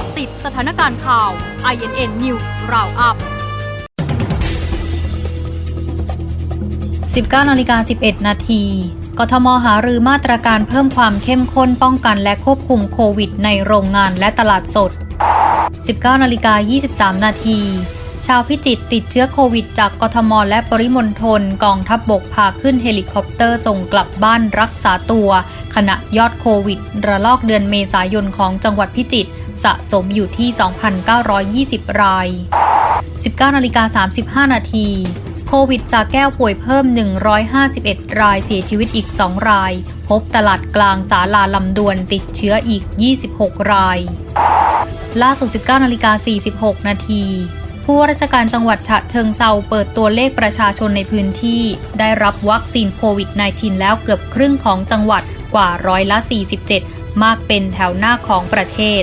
าะติดสถานการณ์ข่าว INN News Roundup 19นาฬิกา11 นาที กทมหารือมาตรการเพิ่มความเข้มข้นป้องกันและควบคุมโควิดในโรงงานและตลาดสด 19นาฬิกา23 นาที ชาวพิจิตรติดเชื้อโควิดจากกทมและปริมณฑลกองทัพบบกพาขึ้นเฮลิคอปเตอร์ส่งกลับบ้านรักษาตัว ขณะยอดโควิด ระลอกเดือนเมษายนของจังหวัดพิจิตร สะสมอยู่ที่ 2,920 ราย 19นาฬิกา35 นาที โควิดจากแก้วป่วยเพิ่ม 151 รายเสียชีวิตอีก 2 ราย พบตลาดกลางสาลาลำดวนติดเชื้ออีก 26 ราย ล่าสุด 19นาฬิกา46 นาทีผู้ว่าราชการจังหวัดฉะเชิงเซาเปิดตัวเลขประชาชนในพื้นที่ ได้รับวัคซีนโควิด -19 แล้วเกือบครึ่งของจังหวัดกว่าร้อยละ 47 มากเป็นแถวหน้าของประเทศ